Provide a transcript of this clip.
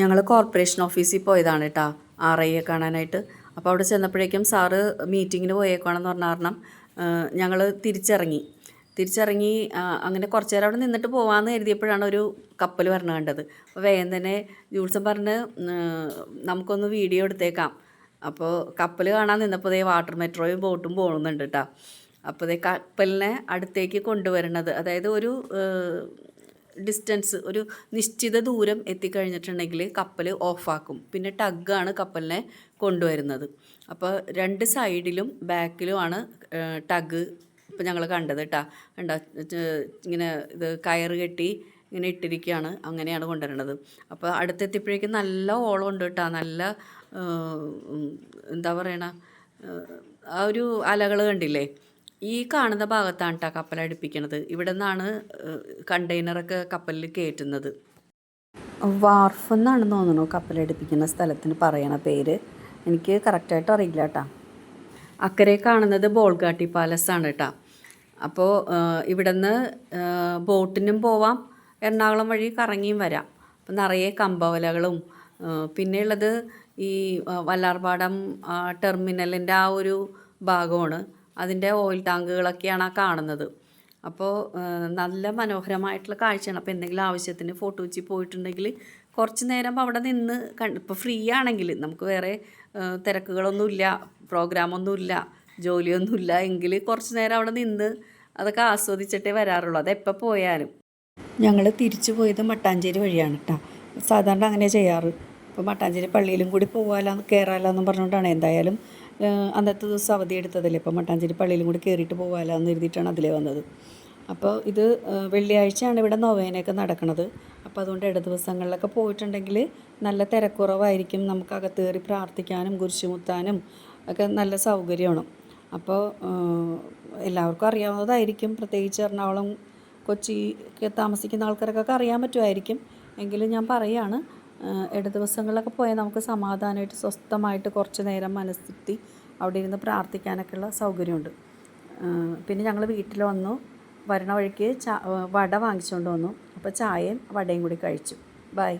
ഞങ്ങൾ കോർപ്പറേഷൻ ഓഫീസിൽ പോയതാണ് കേട്ടോ ആർ ഐയെ കാണാനായിട്ട്. അപ്പോൾ അവിടെ ചെന്നപ്പോഴേക്കും സാറ് മീറ്റിങ്ങിന് പോയേക്കുവാണെന്ന് പറഞ്ഞ കാരണം ഞങ്ങൾ തിരിച്ചിറങ്ങി. തിരിച്ചിറങ്ങി അങ്ങനെ കുറച്ച് നേരം അവിടെ നിന്നിട്ട് പോകാമെന്ന് കരുതിയപ്പോഴാണ് ഒരു കപ്പൽ വരണ കണ്ടത്. അപ്പോൾ വേഗം തന്നെ ജൂൾസൻ പറഞ്ഞ് നമുക്കൊന്ന് വീഡിയോ എടുത്തേക്കാം. അപ്പോൾ കപ്പൽ കാണാൻ നിന്നപ്പോൾ ഇതേ വാട്ടർ മെട്രോയും ബോട്ടും പോകുന്നുണ്ട് കേട്ടോ അപ്പോൾ ഇതേ കപ്പലിനെ അടുത്തേക്ക് കൊണ്ടുവരണത് അതായത് ഒരു ഡിസ്റ്റൻസ് ഒരു നിശ്ചിത ദൂരം എത്തിക്കഴിഞ്ഞിട്ടുണ്ടെങ്കിൽ കപ്പൽ ഓഫാക്കും പിന്നെ ടഗ്ഗാണ് കപ്പലിനെ കൊണ്ടുവരുന്നത്. അപ്പോൾ രണ്ട് സൈഡിലും ബാക്കിലുമാണ് ടഗ് ഇപ്പം ഞങ്ങൾ കണ്ടത് കേട്ടോ കണ്ട? ഇങ്ങനെ ഇത് കയറ് കെട്ടി ഇങ്ങനെ ഇട്ടിരിക്കുകയാണ് അങ്ങനെയാണ് കൊണ്ടുവരണത് അപ്പോൾ അടുത്തെത്തിയപ്പോഴേക്കും നല്ല ഓളം ഉണ്ട് കേട്ടോ നല്ല എന്താ പറയണ ആ ഒരു അലകൾ കണ്ടില്ലേ? ഈ കാണുന്ന ഭാഗത്താണ് കേട്ടോ കപ്പൽ അടുപ്പിക്കണത്. ഇവിടെ നിന്നാണ് കണ്ടെയ്നറൊക്കെ കപ്പലിൽ കയറ്റുന്നത് വാർഫ് എന്നാണ് തോന്നുന്നു കപ്പലടുപ്പിക്കുന്ന സ്ഥലത്തിന് പറയണ പേര്. എനിക്ക് കറക്റ്റായിട്ട് അറിയില്ല കേട്ടോ അക്കരെ കാണുന്നത് ബോൾഗാട്ടി പാലസ് ആണ് കേട്ടോ അപ്പോൾ ഇവിടുന്ന് ബോട്ടിനും പോവാം എറണാകുളം വഴി കറങ്ങിയും വരാം. അപ്പം നിറയെ കമ്പവലകളും പിന്നെയുള്ളത് ഈ വല്ലാർപാടം ടെർമിനലിന്റെ ആ ഒരു ഭാഗമാണ്. അതിന്റെ ഓയിൽ ടാങ്കുകളൊക്കെയാണ് ആ കാണുന്നത്. അപ്പോൾ നല്ല മനോഹരമായിട്ടുള്ള കാഴ്ചയാണ്. അപ്പോൾ എന്തെങ്കിലും ആവശ്യത്തിന് ഫോട്ടോ വെച്ച് പോയിട്ടുണ്ടെങ്കിൽ കുറച്ച് നേരം അവിടെ നിന്ന് കണ്ട് ഇപ്പോൾ ഫ്രീ ആണെങ്കിൽ നമുക്ക് വേറെ തിരക്കുകളൊന്നുമില്ല പ്രോഗ്രാമൊന്നുമില്ല ജോലിയൊന്നുമില്ല എങ്കിൽ കുറച്ച് നേരം അവിടെ നിന്ന് അതൊക്കെ ആസ്വദിച്ചിട്ടേ വരാറുള്ളൂ. അതെപ്പോൾ പോയാലും. ഞങ്ങൾ തിരിച്ചു പോയത് മട്ടാഞ്ചേരി വഴിയാണ് കേട്ടോ സാധാരണ അങ്ങനെ ചെയ്യാറ്. ഇപ്പോൾ മട്ടാഞ്ചേരി പള്ളിയിലും കൂടി പോകാമല്ലോ കയറാമല്ലോ എന്നും പറഞ്ഞുകൊണ്ടാണ്. എന്തായാലും അന്നത്തെ ദിവസം അവധി എടുത്തതല്ലേ? ഇപ്പോൾ മട്ടാഞ്ചേരി പള്ളിയിലും കൂടി കയറിയിട്ട് പോകാമല്ലോ എന്ന് എഴുതിയിട്ടാണ് അതിലേ വന്നത്. അപ്പോൾ ഇത് വെള്ളിയാഴ്ചയാണ് ഇവിടെ നൊവേനയൊക്കെ നടക്കുന്നത് അപ്പോൾ അതുകൊണ്ട് ഇട ദിവസങ്ങളിലൊക്കെ പോയിട്ടുണ്ടെങ്കിൽ നല്ല തിരക്കുറവായിരിക്കും. നമുക്ക് അകത്ത് കയറി പ്രാർത്ഥിക്കാനും കുരിശുമുത്താനും ഒക്കെ നല്ല സൗകര്യമാണ്. അപ്പോൾ എല്ലാവർക്കും അറിയാവുന്നതായിരിക്കും. പ്രത്യേകിച്ച് എറണാകുളം കൊച്ചി താമസിക്കുന്ന ആൾക്കാർക്കൊക്കെ അറിയാൻ പറ്റുമായിരിക്കും. എങ്കിലും ഞാൻ പറയുകയാണ് ഇട ദിവസങ്ങളിലൊക്കെ പോയാൽ നമുക്ക് സമാധാനമായിട്ട് സ്വസ്ഥമായിട്ട് കുറച്ച് നേരം മനസ്സിരുത്തി അവിടെ ഇരുന്ന് പ്രാർത്ഥിക്കാനൊക്കെയുള്ള സൗകര്യമുണ്ട്. പിന്നെ ഞങ്ങൾ വീട്ടിൽ വന്നു വരണ വഴിക്ക് വട വാങ്ങിച്ചുകൊണ്ട് വന്നു. അപ്പോൾ ചായയും വടയും കൂടി കഴിച്ചു. ബൈ